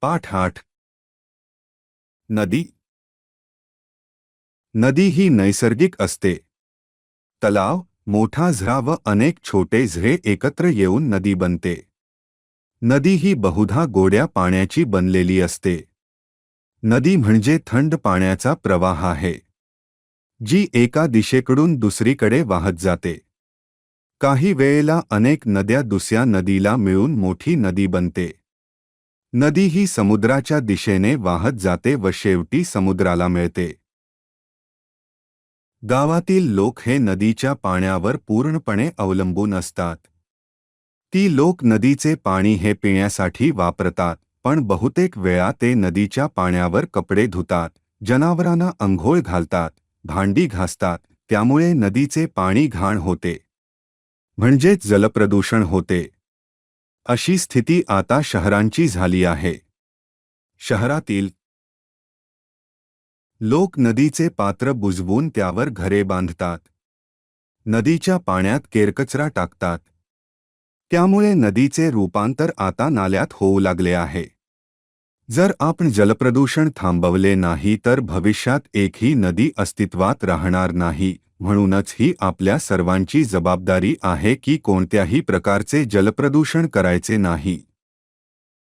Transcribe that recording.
पाठ आठ नदी. नदी ही नैसर्गिक असते. तलाव मोठा झरा व अनेक छोटे झरे एकत्र येऊन नदी बनते. नदी ही बहुधा गोड्या पाण्याची बनलेली असते. नदी म्हणजे थंड पाण्याचा प्रवाह आहे. जी एका दिशेकडून दुसरीकडे वाहत जाते. काही वेळेला अनेक नद्या दुसऱ्या नदीला मिळून मोठी नदी बनते. नदी ही समुद्राच्या दिशेने वाहत जाते व शेवटी समुद्राला मिळते. गावातील लोक हे नदीच्या पाण्यावर पूर्णपणे अवलंबून असतात. ती लोक नदीचे पाणी हे पिण्यासाठी वापरतात पण बहुतेक वेळा ते नदीच्या पाण्यावर कपडे धुतात जनावरांना अंघोळ घालतात भांडी घासतात त्यामुळे नदीचे पाणी घाण होते. म्हणजेच जलप्रदूषण होते. अशी स्थिती आता शहरांची झाली आहे. शहरातील लोक नदीचे पात्र बुजवून त्यावर घरे बांधतात. नदीच्या पाण्यात केरकचरा टाकतात. त्यामुळे नदीचे रूपांतर आता नाल्यात होऊ लागले आहे. जर आपण जलप्रदूषण थांबवले नाही तर भविष्यात एकही नदी अस्तित्वात राहणार नाही. म्हणूनच ही आपल्या सर्वांची जबाबदारी आहे की कोणत्याही प्रकारचे जलप्रदूषण करायचे नाही.